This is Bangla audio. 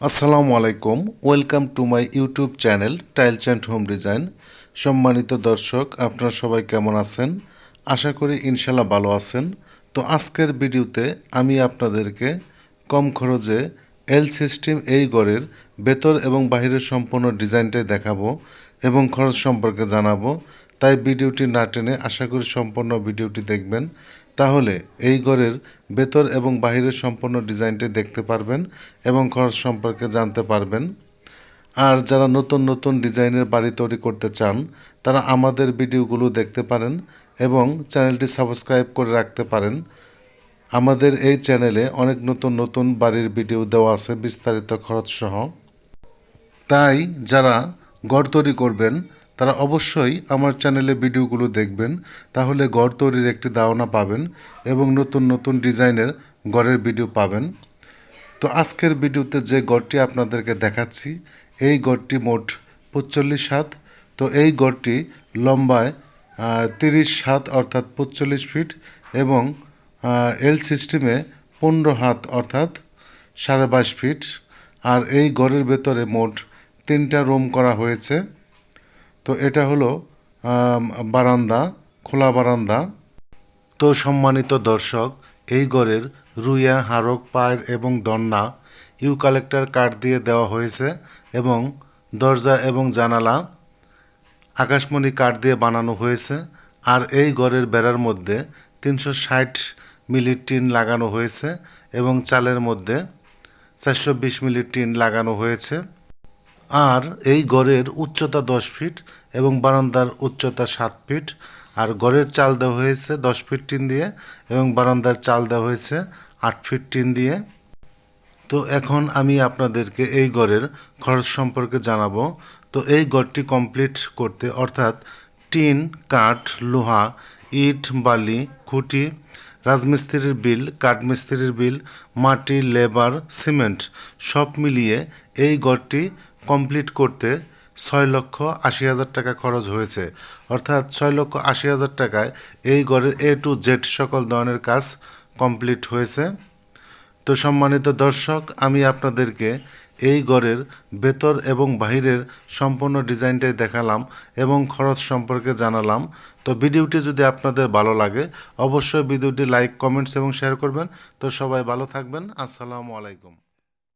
আসসালামু আলাইকুম, welcome to my YouTube channel tiles and home design. সম্মানিত দর্শক, আপনারা সবাই কেমন আছেন? আশা করি ইনশাল্লাহ ভালো আছেন। তো আজকের ভিডিওতে আমি আপনাদেরকে কম খরচে এল সিস্টেম এই ঘরের ভেতর এবং বাহিরের সম্পূর্ণ ডিজাইনটাই দেখাবো এবং খরচ সম্পর্কে জানাব। তাই ভিডিওটি না টেনে আশা করি সম্পূর্ণ ভিডিওটি দেখবেন। তাহলে এই ঘরের ভেতর এবং বাহিরের সম্পূর্ণ ডিজাইনটি দেখতে পারবেন এবং খরচ সম্পর্কে জানতে পারবেন। আর যারা নতুন নতুন ডিজাইনের বাড়ি তৈরি করতে চান, তারা আমাদের ভিডিওগুলো দেখতে পারেন এবং চ্যানেলটি সাবস্ক্রাইব করে রাখতে পারেন। আমাদের এই চ্যানেলে অনেক নতুন নতুন বাড়ির ভিডিও দেওয়া আছে বিস্তারিত খরচ সহ তাই যারা ঘর তৈরি করবেন তারা অবশ্যই আমার চ্যানেলে ভিডিওগুলো দেখবেন, তাহলে ঘর তৈরির একটি ধারণা পাবেন এবং নতুন নতুন ডিজাইনের ঘরের ভিডিও পাবেন। তো আজকের ভিডিওতে যে গড়টি আপনাদেরকে দেখাচ্ছি, এই গড়টি মোট পঁচল্লিশ হাত। তো এই গড়টি লম্বায় তিরিশ হাত অর্থাৎ পঁচল্লিশ ফিট এবং এল সিস্টেমে পনেরো হাত অর্থাৎ সাড়ে বাইশ ফিট। আর এই ঘরের ভেতরে মোট তিনটা রুম করা হয়েছে। তো এটা হলো বারান্দা, খোলা বারান্দা। তো সম্মানিত দর্শক, এই ঘরের রুইয়া, হারক, পায়ের এবং দন্না ইউকালেক্টার কাঠ দিয়ে দেওয়া হয়েছে এবং দরজা এবং জানালা আকাশমণি কাঠ দিয়ে বানানো হয়েছে। আর এই ঘরের বেড়ার মধ্যে তিনশো ষাট মিলি টিন লাগানো হয়েছে এবং চালের মধ্যে চারশো বিশ মিলি টিন লাগানো হয়েছে। আর এই গড়ের উচ্চতা দশ ফিট এবং বারান্দার উচ্চতা সাত ফিট। আর গড়ের চাল দেওয়া হয়েছে দশ ফিট টিন দিয়ে এবং বারান্দার চাল দেওয়া হয়েছে আট ফিট টিন দিয়ে। তো এখন আমি আপনাদেরকে এই গড়ের খরচ সম্পর্কে জানাব। তো এই গড়টি কমপ্লিট করতে অর্থাৎ টিন, কাঠ, লোহা ইট, বালি, খুঁটি, রাজমিস্ত্রির বিল, কাঠমিস্ত্রির বিল, মাটি, লেবার, সিমেন্ট সব মিলিয়ে এই গড়টি কমপ্লিট করতে ছয় লক্ষ আশি হাজার টাকা খরচ হয়েছে। অর্থাৎ ছয় লক্ষ আশি হাজার টাকায় এই গড়ের এ টু জেড সকল ধরনের কাজ কমপ্লিট হয়েছে। তো সম্মানিত দর্শক, আমি আপনাদেরকে এই ঘরের ভেতর এবং বাহিরের সম্পূর্ণ ডিজাইনটাই দেখালাম এবং খরচ সম্পর্কে জানালাম। তো ভিডিওটি যদি আপনাদের ভালো লাগে, অবশ্যই ভিডিওটি লাইক, কমেন্টস এবং শেয়ার করবেন। তো সবাই ভালো থাকবেন। আসসালামু আলাইকুম।